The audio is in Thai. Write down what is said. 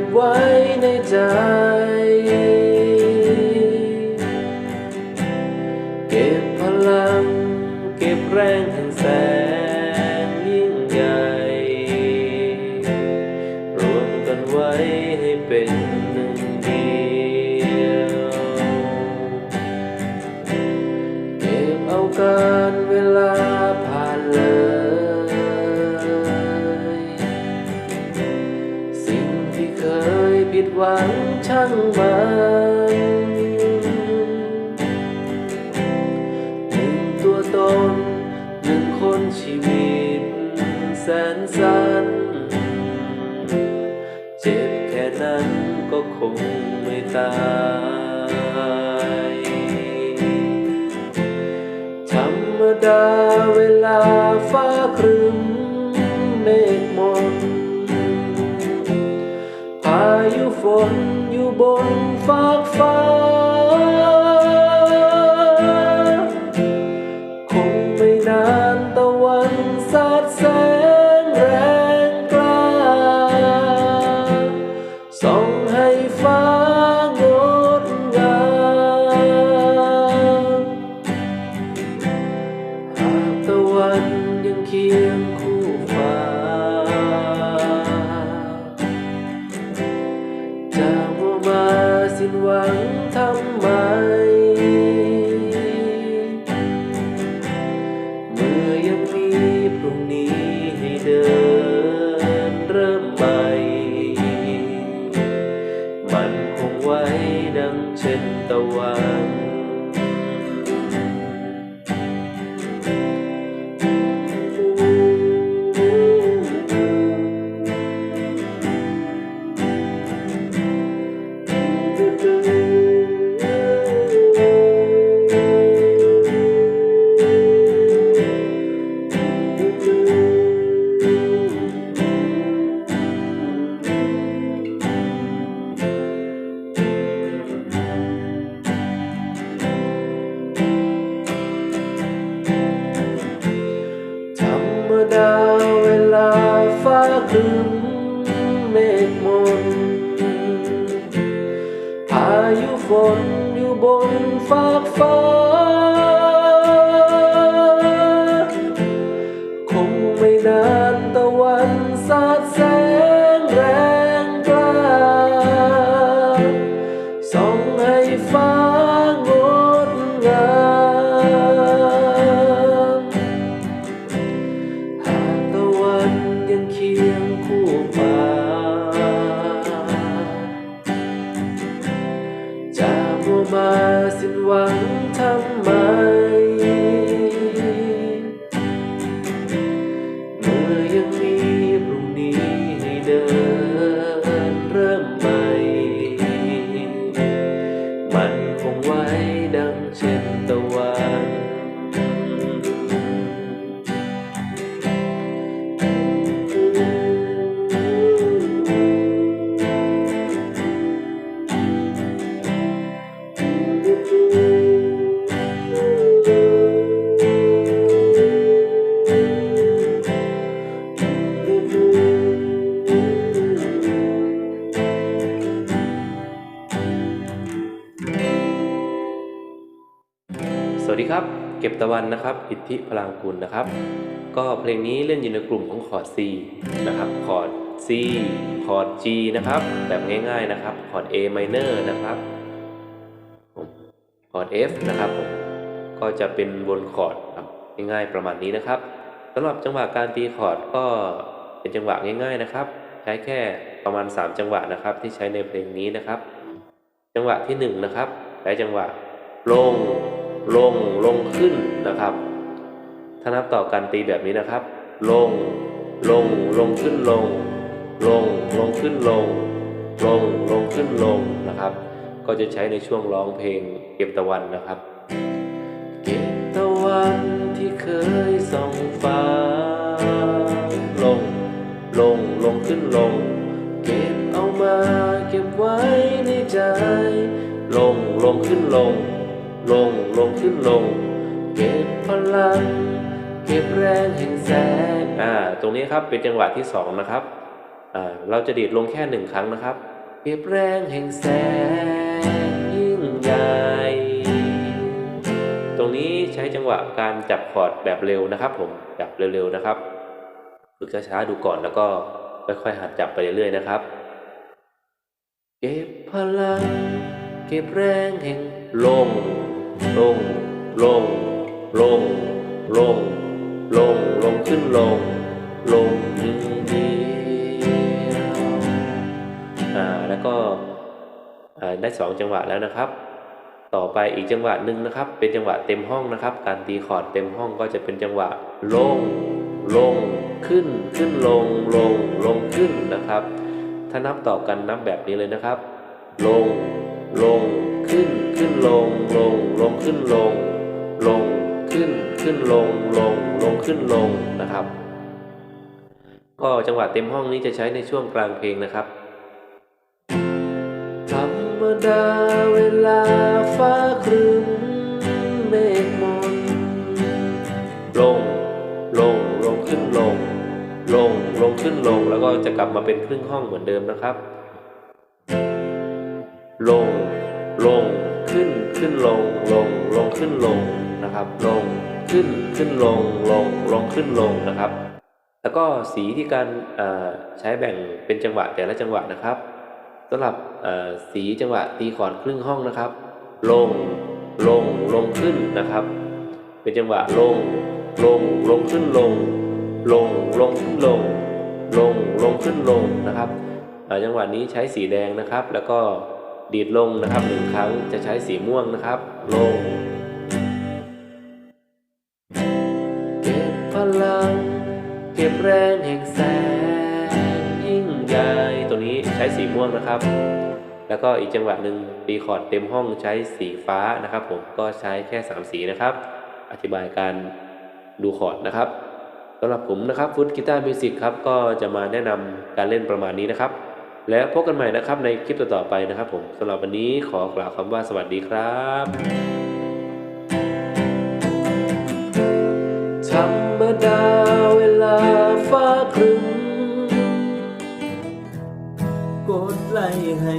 บไว้ในใจ รรมดาเวลาฟ้าครึ้มเมฆมนพายุฝนอยู่บนฟากฟ้า คงไม่นานตะวันสาดสา สิ้นหวังทำไม เมื่อยังมีพรุ่งนี้ให้เดินเริ่มใหม่ มันคงไว้ดังเช่นตะวัน วัสดีครับ เก็บตะวันนะครับ อิทธิพลังกุลนะครับ ก็เพลงนี้เล่นอยู่ในกลุ่มของคอร์ด C นะครับ คอร์ด C คอร์ด G นะครับ แบบง่ายๆนะครับ คอร์ด A minor นะครับคอร์ด F นะครับผมก็จะเป็นบนคอร์ดครับง่ายๆประมาณนี้นะครับสำหรับจังหวะการตีคอร์ดก็เป็นจังหวะง่าย ๆนะครับ ใช้แค่ประมาณ 3 จังหวะนะครับ ที่ใช้ในเพลงนี้นะครับ จังหวะที่ 1 นะครับใช้จังหวะลง ลงลงขึ้นนะครับ ถ้านับต่อกันตีแบบนี้นะครับ ลงลงลงขึ้นลง ลงลงขึ้นลง ลงลงขึ้นลงนะครับ ก็จะใช้ในช่วงร้องเพลงเก็บตะวันนะครับ เก็บตะวันที่เคยส่องฟ้า ลงลงลงขึ้นลง เก็บเอามาเก็บไว้ในใจ ลงลงขึ้นลง ลงลงขึ้นลง เก็บพลัง เก็บแรงแห่งแสงอ่าตรงนี้ครับเป็นจังหวะที่สองนะครับอ่าเราจะดีดลงแค่หนึ่งครั้งนะครับ เก็บแรงแห่งแสงยิ่งใหญ่ตรงนี้ใช้จังหวะการจับคอร์ดแบบเร็วนะครับ ผมจับเร็วๆนะครับฝึกช้าๆดูก่อนแล้วก็ค่อยๆหัดจับไปเรื่อยๆนะครับ เก็บพลัง เก็บแรงแห่งลง ลง ลง ลง ลง ลง ลงขึ้นลง ลงหนึ่งเดียวอ่าแล้วก็อ่าได้สองจังหวะแล้วนะครับ ต่อไปอีกจังหวะหนึ่งนะครับ เป็นจังหวะเต็มห้องนะครับ การตีคอร์ดเต็มห้องก็จะเป็นจังหวะลง ลง ขึ้น ขึ้นลง ลง ลงขึ้นนะครับ ถ้านับต่อกันนับแบบนี้เลยนะครับ ลง ลงขึ้นขึ้นลงลงลงขึ้นลง ลงขึ้นขึ้นลงลงลงขึ้นลงนะครับ ก็จังหวะเต็มห้องนี้จะใช้ในช่วงกลางเพลงนะครับธรรมดาเวลาฟ้าครึ้มเมฆมนลงลงลงขึ้นลง ลงลงขึ้นลงแล้วก็จะกลับมาเป็นครึ่งห้องเหมือนเดิมนะครับ ลง ลง ขึ้น ขึ้นลง ลง ลง ขึ้นลงนะครับ ลง ขึ้น ขึ้นลง ลง ลง ขึ้นลงนะครับ แล้วก็สีที่การใช้แบ่งเป็นจังหวะแต่ละจังหวะนะครับสำหรับสีจังหวะตีคอร์ดครึ่งห้องนะครับ ลง ลง ลงขึ้นนะครับ เป็นจังหวะลง ลง ลงขึ้นลง ลง ลงขึ้นลง ลง ลงขึ้นลงนะครับจังหวะนี้ใช้สีแดงนะครับ แล้วก็ ดีดลงนะครับหนึ่งครั้งจะใช้สีม่วงนะครับ ลง เก็บพลัง เก็บแรงแห่งแสงยิ่งใหญ่ตัวนี้ใช้สีม่วงนะครับ แล้วก็อีกจังหวะหนึ่งตีคอร์ดเต็มห้องใช้สีฟ้านะครับ ผมก็ใช้แค่ 3 สีนะครับ อธิบายการดูคอร์ดนะครับสำหรับผมนะครับฟุตกีตาร์มิวสิกครับก็จะมาแนะนำการเล่นประมาณนี้นะครับ แล้วพบกันใหม่นะครับในคลิปต่อๆไปนะครับผมสำหรับวันนี้ขอกล่าวคำว่าสวัสดีครับธรรมดาเวลาฟ้าครึ้มกดไล่ให้